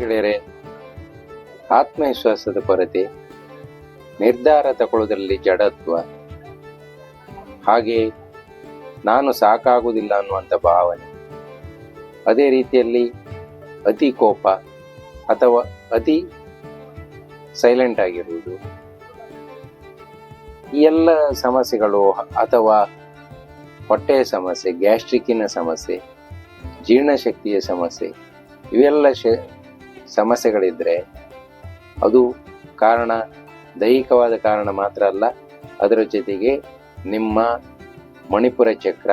ಗೆಳೆಯರೆ, ಆತ್ಮವಿಶ್ವಾಸದ ಕೊರತೆ, ನಿರ್ಧಾರ ತಗೊಳ್ಳೋದ್ರಲ್ಲಿ ಜಡತ್ವ ಹಾಗೆ ನಾನು ಸಾಕಾಗುವುದಿಲ್ಲ ಅನ್ನುವಂಥ ಭಾವನೆ. ಅದೇ ರೀತಿಯಲ್ಲಿ ಅತಿ ಕೋಪ ಅಥವಾ ಅತಿ ಸೈಲೆಂಟ್ ಆಗಿರುವುದು. ಈ ಎಲ್ಲ ಸಮಸ್ಯೆಗಳು ಅಥವಾ ಹೊಟ್ಟೆಯ ಸಮಸ್ಯೆ ಗ್ಯಾಸ್ಟ್ರಿಕ್ಕಿನ ಸಮಸ್ಯೆ, ಜೀರ್ಣಶಕ್ತಿಯ ಸಮಸ್ಯೆ, ಇವೆಲ್ಲ ಶ ಸಮಸ್ಯೆಗಳಿದ್ರೆ ಅದು ಕಾರಣ, ದೈಹಿಕವಾದ ಕಾರಣ ಮಾತ್ರ ಅಲ್ಲ, ಅದರ ಜೊತೆಗೆ ನಿಮ್ಮ ಮಣಿಪುರ ಚಕ್ರ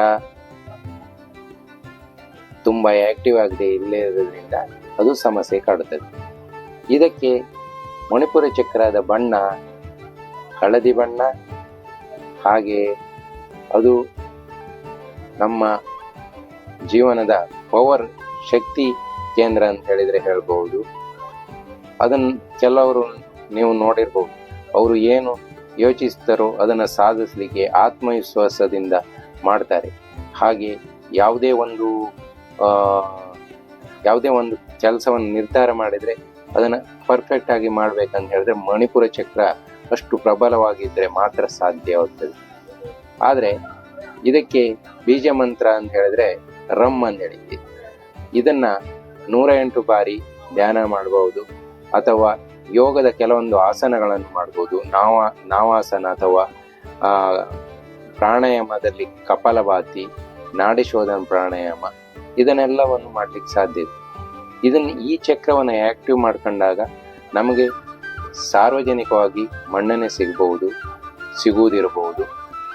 ತುಂಬ ಆಕ್ಟಿವ್ ಆಗದೆ ಇಲ್ಲೇ ಇರೋದ್ರಿಂದ ಅದು ಸಮಸ್ಯೆ ಕಾಡುತ್ತದೆ. ಇದಕ್ಕೆ ಮಣಿಪುರ ಚಕ್ರದ ಬಣ್ಣ ಹಳದಿ ಬಣ್ಣ, ಹಾಗೆ ಅದು ನಮ್ಮ ಜೀವನದ ಪವರ್ ಶಕ್ತಿ ಕೇಂದ್ರ ಅಂತ ಹೇಳಿದ್ರೆ ಹೇಳ್ಬಹುದು. ಅದನ್ನ ಕೆಲವರು ನೀವು ನೋಡಿರ್ಬೋದು ಅವರು ಏನು ಯೋಚಿಸ್ತಾರೋ ಅದನ್ನು ಸಾಧಿಸಲಿಕ್ಕೆ ಆತ್ಮವಿಶ್ವಾಸದಿಂದ ಮಾಡ್ತಾರೆ. ಹಾಗೆ ಯಾವುದೇ ಒಂದು ಯಾವುದೇ ಒಂದು ಕೆಲಸವನ್ನು ನಿರ್ಧಾರ ಮಾಡಿದರೆ ಅದನ್ನು ಪರ್ಫೆಕ್ಟ್ ಆಗಿ ಮಾಡ್ಬೇಕಂತ ಹೇಳಿದ್ರೆ ಮಣಿಪುರ ಚಕ್ರ ಅಷ್ಟು ಪ್ರಬಲವಾಗಿದ್ದರೆ ಮಾತ್ರ ಸಾಧ್ಯವಾಗ್ತದೆ ಆದರೆ ಇದಕ್ಕೆ ಬೀಜ ಮಂತ್ರ ಅಂತ ಹೇಳಿದ್ರೆ ರಮ್ ಅಂತ ಹೇಳಿದ್ವಿ ಇದನ್ನ ನೂರ ಎಂಟು ಬಾರಿ ಧ್ಯಾನ ಮಾಡಬಹುದು ಅಥವಾ ಯೋಗದ ಕೆಲವೊಂದು ಆಸನಗಳನ್ನು ಮಾಡ್ಬೋದು, ನಾವ, ನಾವಾಸನ ಅಥವಾ ಪ್ರಾಣಾಯಾಮದಲ್ಲಿ ಕಪಾಲಭಾತಿ, ನಾಡಿ ಶೋಧನ ಪ್ರಾಣಾಯಾಮ ಇದನ್ನೆಲ್ಲವನ್ನು ಮಾಡ್ಲಿಕ್ಕೆ ಸಾಧ್ಯ ಇದೆ. ಇದನ್ನು ಈ ಚಕ್ರವನ್ನು ಆಕ್ಟಿವ್ ಮಾಡ್ಕೊಂಡಾಗ ನಮಗೆ ಸಾರ್ವಜನಿಕವಾಗಿ ಮಣ್ಣನೆ ಸಿಗಬಹುದು, ಸಿಗುವುದಿರಬಹುದು.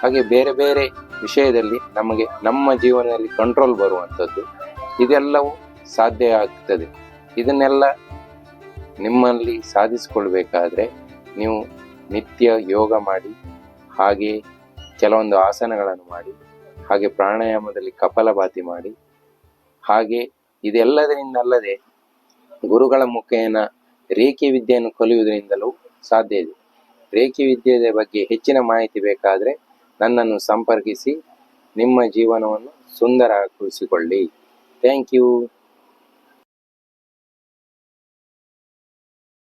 ಹಾಗೆ ಬೇರೆ ಬೇರೆ ವಿಷಯದಲ್ಲಿ ನಮಗೆ ನಮ್ಮ ಜೀವನದಲ್ಲಿ ಕಂಟ್ರೋಲ್ ಬರುವಂಥದ್ದು. ಇದೆಲ್ಲವೂ ಸಾಧ್ಯ ಆಗ್ತದೆ. ಇದನ್ನೆಲ್ಲ ನಿಮ್ಮಲ್ಲಿ ಸಾಧಿಸಿಕೊಳ್ಬೇಕಾದ್ರೆ ನೀವು ನಿತ್ಯ ಯೋಗ ಮಾಡಿ, ಹಾಗೆ ಕೆಲವೊಂದು ಆಸನಗಳನ್ನು ಮಾಡಿ, ಹಾಗೆ ಪ್ರಾಣಾಯಾಮದಲ್ಲಿ ಕಪಾಲಭಾತಿ ಮಾಡಿ, ಹಾಗೆ ಇದೆಲ್ಲದರಿಂದಲ್ಲದೆ ಗುರುಗಳ ಮುಖೇನ ರೇಖೆ ವಿದ್ಯೆಯನ್ನು ಕಲಿಯುವುದರಿಂದಲೂ ಸಾಧ್ಯ ಇದೆ. ರೇಖೆ ವಿದ್ಯೆಯ ಬಗ್ಗೆ ಹೆಚ್ಚಿನ ಮಾಹಿತಿ ಬೇಕಾದರೆ ನನ್ನನ್ನು ಸಂಪರ್ಕಿಸಿ, ನಿಮ್ಮ ಜೀವನವನ್ನು ಸುಂದರಗೊಳಿಸಿಕೊಳ್ಳಿ. Thank you.